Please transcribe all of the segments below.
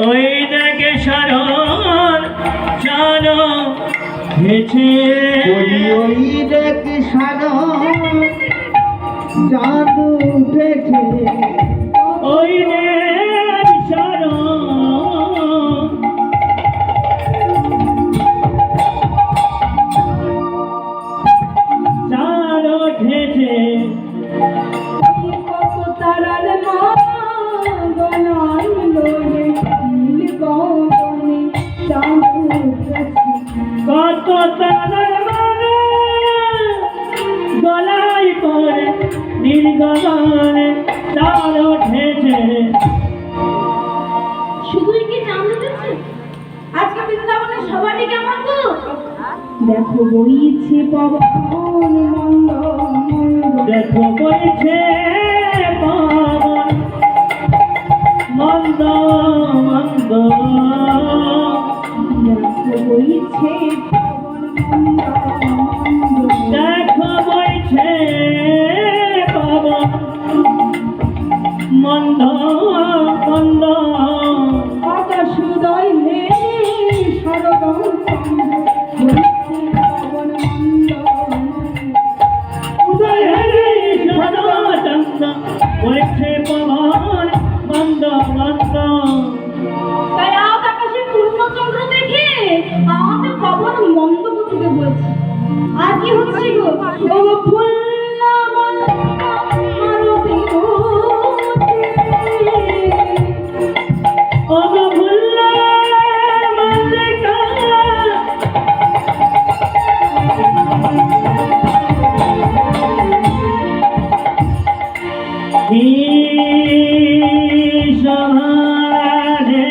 ওই দেখে সারণ চালো হেছে ওই দেখ সারা চাঁদ উঠেছে দেখো বইছে পবন মন্দ দেখো বইছে কি সমাজে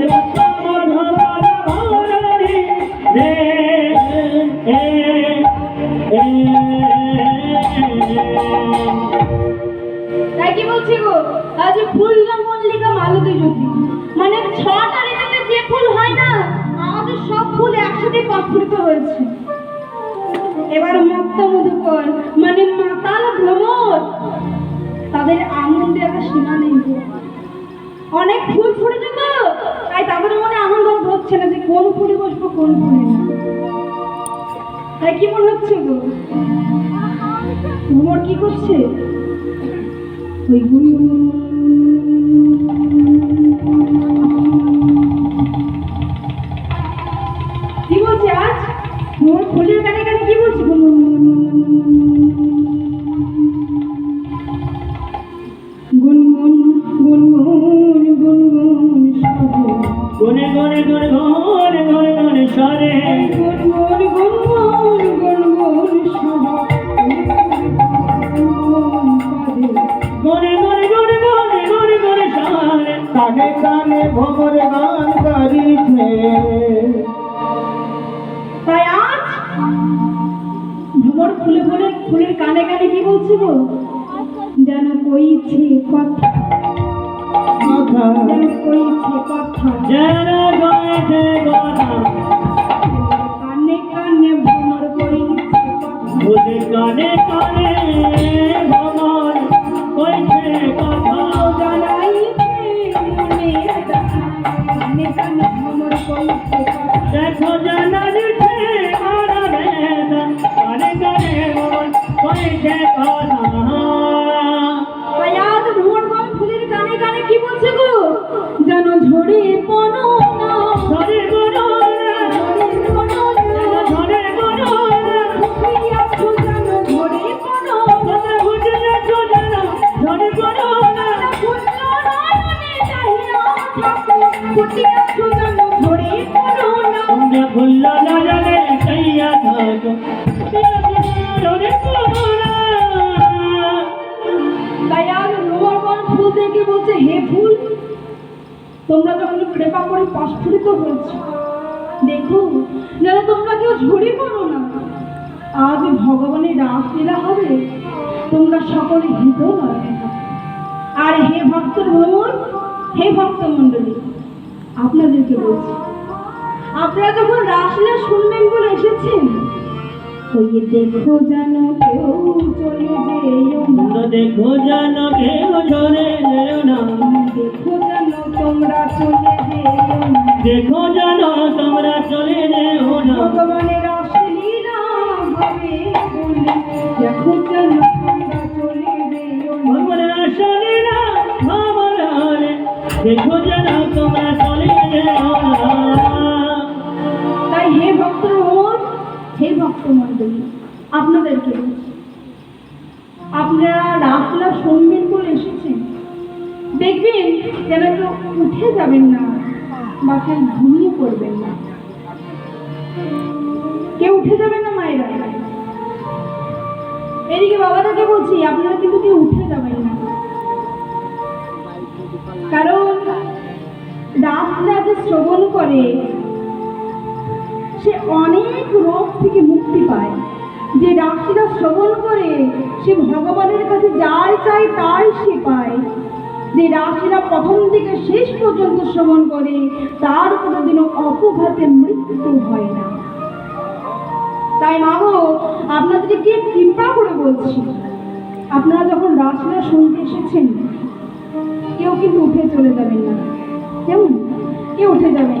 প্রস্ফুটিত হয়েছে। এবার মত্ত মধুকর মানে মাতাল ভ্রমর, তাদের আনন্দের একটা সীমা নেই। অনেক ফুল ফুটেছে তো, তাই তাদের মনে আনন্দ হচ্ছে না যে কোন ফুলে বসবো, কোন ফুলে না। তাই কি মনে হচ্ছে গো? ভ্রমর কি করছে? ওই কি গনে কানে কানে ভ্রমর গান করিছে। তাই আজ ভ্রমর ফুলে ফুলে ফুলের কানে কানে কি বলছি গো যেন কইছে কথা। কথা যেন কইছে কথা। যেন গয়েছে গনা ठिकाना বলছে, হে ফুল তোমরা যখন কৃপা করে প্রস্ফুটিত হয়েছে দেখো যেন তোমরা কেউ ঝরে পড়ো না। আজ ভগবানের রাসলীলা হবে, তোমরা সকলে হিত আর হে ভক্ত ভ্রমণ হে ভক্ত মণ্ডলী, আপনাদেরকে বলছি, আপনারা যখন রাসলীলা শুনবেন বলে এসেছেন ওই দেখো যেন কেউ চলে যেও না। দেখো যেন কেউ ঝরে যেও না। দেখো যেন তোমরা চলে যেও না। দেখো যেন তোমরা চলে যেও না। ভগবানের রাসলীলা হবে দেখো যেন তোমরা চলে যেও না। ভগবানের আসলে না ভাবনারে দেখো যেন তোমরা হে ভক্ত মণ্ডলী আপনাদেরকে আপনারা রাসলা শুনবেন বলে এসেছেন। দেখবেন যেন কেউ উঠে যাবেন না বা কেউ ঘুমিয়ে পড়বেন না। কেউ উঠে যাবেন না মায়েরা এদিকে বাবাটাকে বলছি, আপনারা কিন্তু কেউ উঠে যাবেন না। কারণ রাসলা যে শ্রবণ করে, সে অনেক রোগ থেকে মুক্তি পায়। যে রাশিরা শ্রবণ করে, সে ভগবানের কাছে যাই চাই তাই সে পায়। যে রাশিরা প্রথম থেকে শেষ পর্যন্ত শ্রবণ করে, তার কোনোদিনও অপঘাতে মৃত্যু হয় না। তাই মাগো আপনাদেরকে কৃপা করে বলছি, আপনারা যখন রাশিরা শুনতে এসেছেন, কেউ কিন্তু উঠে চলে যাবেন না। কেমন? কেউ উঠে যাবেন